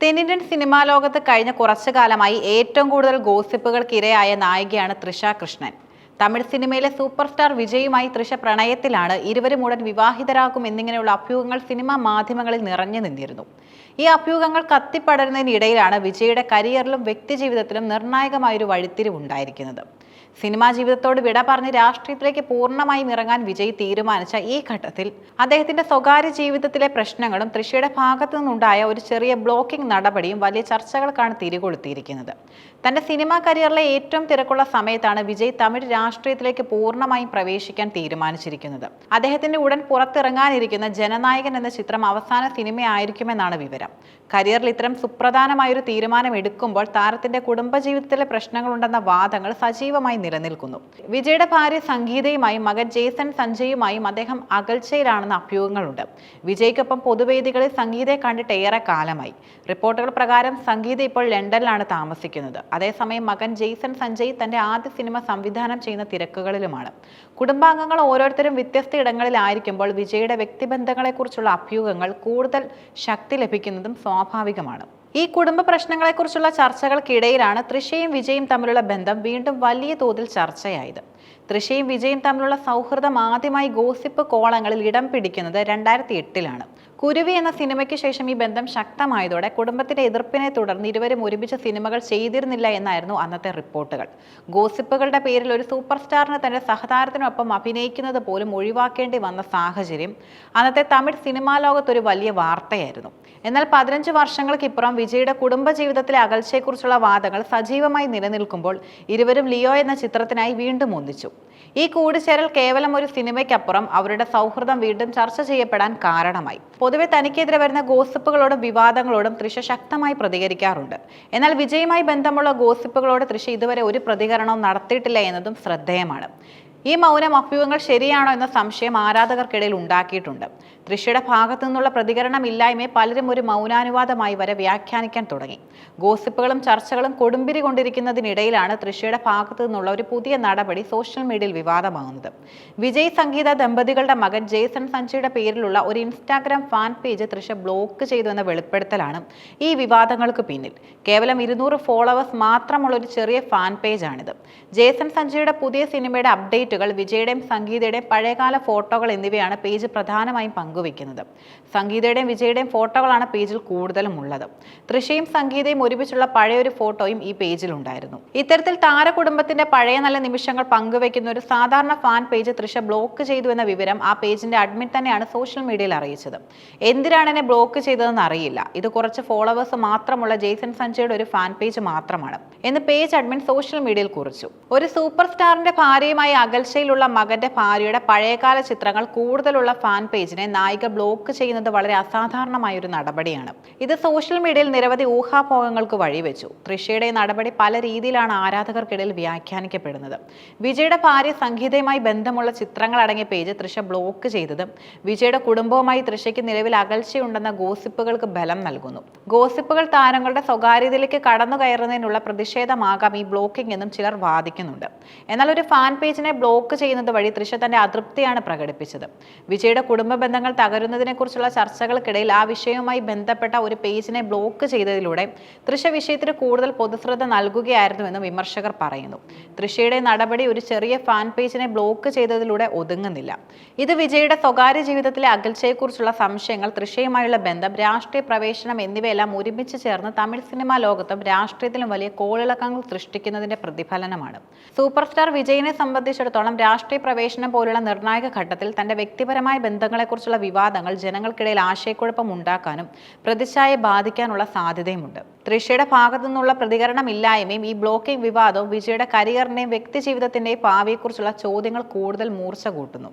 തെന്നിന്ത്യൻ സിനിമാ ലോകത്ത് കഴിഞ്ഞ കുറച്ചു കാലമായി ഏറ്റവും കൂടുതൽ ഗോസിപ്പുകൾക്കിരയായ നായികയാണ് തൃഷ കൃഷ്ണൻ. തമിഴ് സിനിമയിലെ സൂപ്പർ സ്റ്റാർ വിജയുമായി തൃഷ പ്രണയത്തിലാണ് ഇരുവരും ഉടൻ വിവാഹിതരാകും എന്നിങ്ങനെയുള്ള അഭ്യൂഹങ്ങൾ സിനിമാ മാധ്യമങ്ങളിൽ നിറഞ്ഞു നിന്നിരുന്നു. ഈ അഭ്യൂഹങ്ങൾ കത്തിപ്പടരുന്നതിനിടയിലാണ് വിജയുടെ കരിയറിലും വ്യക്തിജീവിതത്തിലും നിർണായകമായൊരു വഴിത്തിരിവുണ്ടായിരിക്കുന്നത് സിനിമാ ജീവിതത്തോട് വിട പറഞ്ഞ് രാഷ്ട്രീയത്തിലേക്ക് പൂർണമായും ഇറങ്ങാൻ വിജയ് തീരുമാനിച്ച ഈ ഘട്ടത്തിൽ അദ്ദേഹത്തിന്റെ സ്വകാര്യ ജീവിതത്തിലെ പ്രശ്നങ്ങളും തൃശയുടെ ഭാഗത്തു നിന്നുണ്ടായ ഒരു ചെറിയ ബ്ലോക്കിംഗ് നടപടിയും വലിയ ചർച്ചകൾക്കാണ് തിരികൊളുത്തിയിരിക്കുന്നത്. തന്റെ സിനിമാ കരിയറിലെ ഏറ്റവും തിരക്കുള്ള സമയത്താണ് വിജയ് തമിഴ് രാഷ്ട്രീയത്തിലേക്ക് പൂർണമായും പ്രവേശിക്കാൻ തീരുമാനിച്ചിരിക്കുന്നത്. അദ്ദേഹത്തിന്റെ ഉടൻ പുറത്തിറങ്ങാനിരിക്കുന്ന ജനനായകൻ എന്ന ചിത്രം അവസാന സിനിമയായിരിക്കുമെന്നാണ് വിവരം. കരിയറിൽ ഇത്തരം സുപ്രധാനമായൊരു തീരുമാനം എടുക്കുമ്പോൾ താരത്തിന്റെ കുടുംബജീവിതത്തിലെ പ്രശ്നങ്ങളുണ്ടെന്ന വാദങ്ങൾ സജീവമായി നിലനിൽക്കുന്നു. വിജയുടെ ഭാര്യ സംഗീതയുമായും മകൻ ജേസൺ സഞ്ജയുമായും അദ്ദേഹം അകൽച്ചയിലാണെന്ന അഭ്യൂഹങ്ങളുണ്ട്. വിജയ്ക്കൊപ്പം പൊതുവേദികളിൽ സംഗീതയെ കണ്ടിട്ട് ഏറെ കാലമായി. റിപ്പോർട്ടുകൾ പ്രകാരം സംഗീത ഇപ്പോൾ ലണ്ടനിലാണ് താമസിക്കുന്നത്. അതേസമയം മകൻ ജെയ്സൺ സഞ്ജയ് തന്റെ ആദ്യ സിനിമ സംവിധാനം ചെയ്യുന്ന തിരക്കുകളിലുമാണ്. കുടുംബാംഗങ്ങൾ ഓരോരുത്തരും വ്യത്യസ്ത ഇടങ്ങളിലായിരിക്കുമ്പോൾ വിജയുടെ വ്യക്തിബന്ധങ്ങളെക്കുറിച്ചുള്ള അഭ്യൂഹങ്ങൾ കൂടുതൽ ശക്തി ലഭിക്കുന്നതും സ്വാഭാവികമാണ്. ഈ കുടുംബ പ്രശ്നങ്ങളെക്കുറിച്ചുള്ള ചർച്ചകൾക്കിടയിലാണ് തൃശയും വിജയും തമ്മിലുള്ള ബന്ധം വീണ്ടും വലിയ തോതിൽ ചർച്ചയായത്. തൃശയും വിജയും തമ്മിലുള്ള സൗഹൃദം ആദ്യമായി ഗോസിപ്പ് കോളങ്ങളിൽ ഇടം പിടിക്കുന്നത് രണ്ടായിരത്തി എട്ടിലാണ് കുരുവി എന്ന സിനിമയ്ക്ക് ശേഷം ഈ ബന്ധം ശക്തമായതോടെ കുടുംബത്തിന്റെ എതിർപ്പിനെ തുടർന്ന് ഇരുവരും ഒരുമിച്ച് സിനിമകൾ ചെയ്തിരുന്നില്ല എന്നായിരുന്നു അന്നത്തെ റിപ്പോർട്ടുകൾ. ഗോസിപ്പുകളുടെ പേരിൽ ഒരു സൂപ്പർ സ്റ്റാറിന് തന്റെ സഹതാരത്തിനൊപ്പം അഭിനയിക്കുന്നത് പോലും ഒഴിവാക്കേണ്ടി വന്ന സാഹചര്യം അന്നത്തെ തമിഴ് സിനിമാ ലോകത്ത് ഒരു വലിയ വാർത്തയായിരുന്നു. എന്നാൽ പതിനഞ്ച് വർഷങ്ങൾക്കിപ്പുറം വിജയുടെ കുടുംബജീവിതത്തിലെ അകൽച്ചയെക്കുറിച്ചുള്ള വാദങ്ങൾ സജീവമായി നിലനിൽക്കുമ്പോൾ ഇരുവരും ലിയോ എന്ന ചിത്രത്തിനായി വീണ്ടും ഒന്നിച്ചു ഈ കൂടിച്ചേരൽ കേവലം ഒരു സിനിമയ്ക്കപ്പുറം അവരുടെ സൗഹൃദം വീണ്ടും ചർച്ച ചെയ്യപ്പെടാൻ കാരണമായി. പൊതുവെ തനിക്കെതിരെ വരുന്ന ഗോസിപ്പുകളോടും വിവാദങ്ങളോടും തൃശ ശക്തമായി പ്രതികരിക്കാറുണ്ട്. എന്നാൽ വിജയുമായി ബന്ധമുള്ള ഗോസിപ്പുകളോട് തൃശ ഇതുവരെ ഒരു പ്രതികരണവും നടത്തിയിട്ടില്ല എന്നതും ശ്രദ്ധേയമാണ്. ഈ മൗനം അഭ്യൂഹങ്ങൾ ശരിയാണോ എന്ന സംശയം ആരാധകർക്കിടയിൽ ഉണ്ടാക്കിയിട്ടുണ്ട്. തൃശയുടെ ഭാഗത്തു നിന്നുള്ള പ്രതികരണം പ്രതികരണമില്ലായ്മയെ പലരും ഒരു മൗനാനുവാദമായി വരെ വ്യാഖ്യാനിക്കാൻ തുടങ്ങി. ഗോസിപ്പുകളും ചർച്ചകളും കൊടുമ്പിരി കൊണ്ടിരിക്കുന്നതിനിടയിലാണ് തൃശയുടെ ഭാഗത്തു നിന്നുള്ള ഒരു പുതിയ നടപടി സോഷ്യൽ മീഡിയയിൽ വിവാദമാകുന്നത്. വിജയ് സംഗീത ദമ്പതികളുടെ മകൻ ജേസൺ സഞ്ജയുടെ പേരിലുള്ള ഒരു ഇൻസ്റ്റാഗ്രാം ഫാൻ പേജ് തൃശ ബ്ലോക്ക് ചെയ്തു എന്ന വെളിപ്പെടുത്തലാണ് ഈ വിവാദങ്ങൾക്ക് പിന്നിൽ. കേവലം ഇരുന്നൂറ് ഫോളോവേഴ്സ് മാത്രമുള്ള ഒരു ചെറിയ ഫാൻ പേജാണിത്. ജേസൺ സഞ്ജയുടെ പുതിയ സിനിമയുടെ അപ്ഡേറ്റുകൾ വിജയുടെയും സംഗീതയുടെയും പഴയകാല ഫോട്ടോകൾ എന്നിവയാണ് പേജ് പ്രധാനമായും പങ്കുവയ്ക്കുന്നത്. സംഗീതയുടെയും വിജയുടെയും ഫോട്ടോകളാണ് പേജിൽ കൂടുതലും ഉള്ളത്. തൃശയും സംഗീതയും ഒരുമിച്ചുള്ള പഴയൊരു ഫോട്ടോയും ഈ പേജിലുണ്ടായിരുന്നു ഇത്തരത്തിൽ താരകുടുംബത്തിന്റെ പഴയ നല്ല നിമിഷങ്ങൾ പങ്കുവയ്ക്കുന്ന ഒരു സാധാരണ ഫാൻ പേജ് തൃശ ബ്ലോക്ക് ചെയ്തു എന്ന വിവരം ആ പേജിന്റെ അഡ്മിൻ തന്നെയാണ് സോഷ്യൽ മീഡിയയിൽ അറിയിച്ചത്. എന്തിനാണ് എന്നെ ബ്ലോക്ക് ചെയ്തതെന്ന് അറിയില്ല. ഇത് കുറച്ച് ഫോളോവേഴ്സ് മാത്രമുള്ള ജെയ്സൺ സഞ്ജയുടെ ഒരു ഫാൻ പേജ് മാത്രമാണ്. എന്ന് പേജ് അഡ്മിൻ സോഷ്യൽ മീഡിയയിൽ കുറിച്ചു. ഒരു സൂപ്പർ സ്റ്റാറിന്റെ ഭാര്യയുമായി അകൽച്ചയിലുള്ള മകന്റെ ഭാര്യയുടെ പഴയകാല ചിത്രങ്ങൾ കൂടുതലുള്ള ഫാൻ പേജിനെ നായിക ബ്ലോക്ക് ചെയ്യുന്നത് വളരെ അസാധാരണമായ ഒരു നടപടിയാണ്. ഇത് സോഷ്യൽ മീഡിയയിൽ നിരവധി ഊഹാപോഹങ്ങൾക്ക് വഴിവെച്ചു. തൃഷയുടെ നടപടി പല രീതിയിലാണ് ആരാധകർക്കിടയിൽ വ്യാഖ്യാനിക്കപ്പെടുന്നത്. വിജയുടെ ഭാര്യ സംഗീതയുമായി ബന്ധമുള്ള ചിത്രങ്ങൾ അടങ്ങിയ പേജ് തൃഷ ബ്ലോക്ക് ചെയ്തതും വിജയുടെ കുടുംബവുമായി തൃഷയ്ക്ക് നിലവിൽ അകൽച്ചയുണ്ടെന്ന ഗോസിപ്പുകൾക്ക് ബലം നൽകുന്നു. ഗോസിപ്പുകൾ താരങ്ങളുടെ സ്വകാര്യതയിലേക്ക് കടന്നു കയറുന്നതിനുള്ള പ്രതിഷേധമാകാം ഈ ബ്ലോക്കിംഗ് എന്നും ചിലർ വാദിക്കുന്നുണ്ട്. എന്നാൽ ഒരു ഫാൻ പേജിനെ ബ്ലോക്ക് ചെയ്യുന്നത് വഴി തൃഷ തന്റെ അതൃപ്തിയാണ് പ്രകടിപ്പിച്ചത്. വിജയുടെ കുടുംബ ബന്ധങ്ങൾ തകരുന്നതിനെക്കുറിച്ചുള്ള ചർച്ചകൾക്കിടയിൽ ആ വിഷയവുമായി ബന്ധപ്പെട്ട ഒരു പേജിനെ ബ്ലോക്ക് ചെയ്തതിലൂടെ തൃശ വിഷയത്തിന് കൂടുതൽ പൊതുശ്രദ്ധ നൽകുകയായിരുന്നുവെന്നും വിമർശകർ പറയുന്നു. തൃശയുടെ നടപടി ഒരു ചെറിയ ഫാൻ പേജിനെ ബ്ലോക്ക് ചെയ്തതിലൂടെ ഒതുങ്ങുന്നില്ല. ഇത് വിജയുടെ സ്വകാര്യ ജീവിതത്തിലെ അകൽച്ചയെക്കുറിച്ചുള്ള സംശയങ്ങൾ തൃശയുമായുള്ള ബന്ധം രാഷ്ട്രീയ പ്രവേശനം എന്നിവയെല്ലാം ഒരുമിച്ച് ചേർന്ന് തമിഴ് സിനിമാ ലോകത്തും രാഷ്ട്രീയത്തിലും വലിയ കോളിളക്കങ്ങൾ സൃഷ്ടിക്കുന്നതിന്റെ പ്രതിഫലനമാണ്. സൂപ്പർ സ്റ്റാർ വിജയിനെ സംബന്ധിച്ചിടത്തോളം രാഷ്ട്രീയ പ്രവേശനം പോലുള്ള നിർണായക ഘട്ടത്തിൽ തന്റെ വ്യക്തിപരമായ ബന്ധങ്ങളെക്കുറിച്ചുള്ള വിവാദങ്ങൾ ജനങ്ങൾക്കിടയിൽ ആശയക്കുഴപ്പം ഉണ്ടാക്കാനും പ്രതിച്ഛായയെ ബാധിക്കാനുള്ള സാധ്യതയുമുണ്ട്. തൃഷയുടെ ഭാഗത്തു നിന്നുള്ള പ്രതികരണമില്ലായ്മയും ഈ ബ്ലോക്കിംഗ് വിവാദവും വിജയുടെ കരിയറിന്റെയും വ്യക്തിജീവിതത്തിന്റെയും ഭാവിയെക്കുറിച്ചുള്ള ചോദ്യങ്ങൾ കൂടുതൽ മൂർച്ച കൂട്ടുന്നു.